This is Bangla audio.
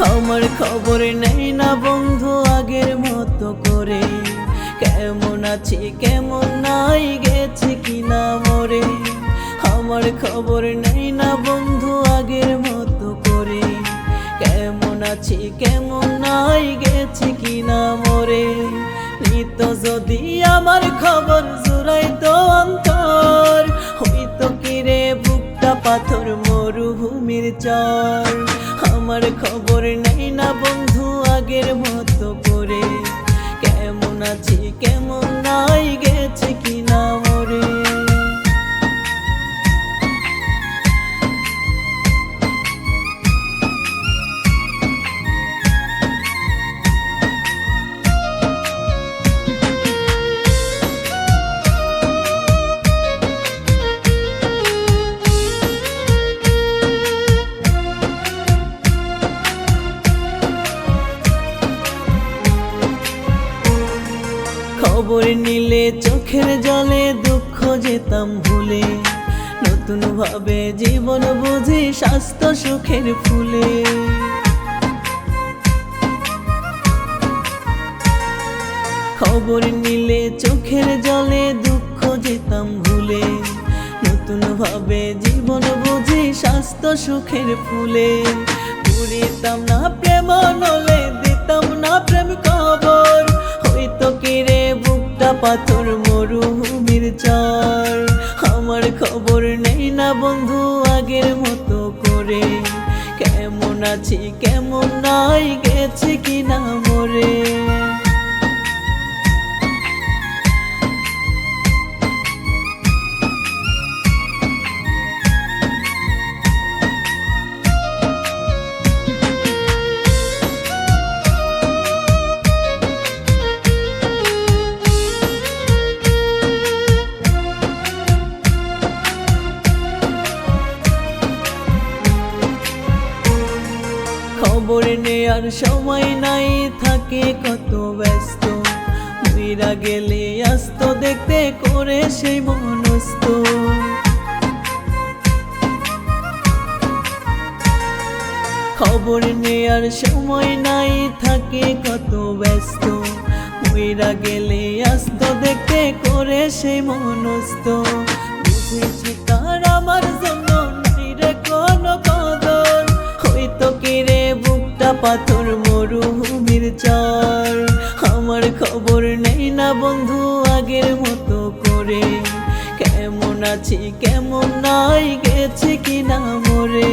খবর নেই না বন্ধু আগের মতো করে। কেমন আছি, কেমন নাই, গেছে কিনা মরে? আমার খবর নেই না বন্ধু আগের মতো করে। কেমন আছি, কেমন নাই, গেছে কিনা মরে? নিত যদি আমার খবর জুড়াই তো অন্তর, হইতো কিরে বুকটা পাথর, মরুভূমির চর? আমার খবর নেই না বন্ধু। খবর নিলে চোখের জলে দুঃখ যেতাম ভুলে। নতুন ভাবে জীবন বুঝি স্বাস্থ্য সুখের ফুলে। খবর নিলে চোখের জলে দুঃখ যেতাম ভুলে। নতুন ভাবে জীবন বুঝি স্বাস্থ্য সুখের ফুলে। পুরিতাম না প্রেম, নলে দিতাম না প্রেম খবর। হইতো কিরে বুকটা পাথর, মরুভূমির চর আমার খবর নেই না বন্ধু, আগের মতো করে। কেমন আছি, কেমন নাই, গেছে কিনা মরে। খবর নেয়ার সময় নাই, থাকে কত ব্যস্ত। মইরা গেলে আস্ত দেখতে করে সেই মনস্ত খবর নেয়ার সময় নাই, থাকে কত ব্যস্ত। মইরা গেলে আস্ত দেখতে করে সেই মনস্ত বুঝেছি তার আমার জন্য পাথর মরুভূমির চর আমার খবর নেই না বন্ধু আগের মতো করে। কেমন আছি, কেমন নাই, গেছে কিনা মরে।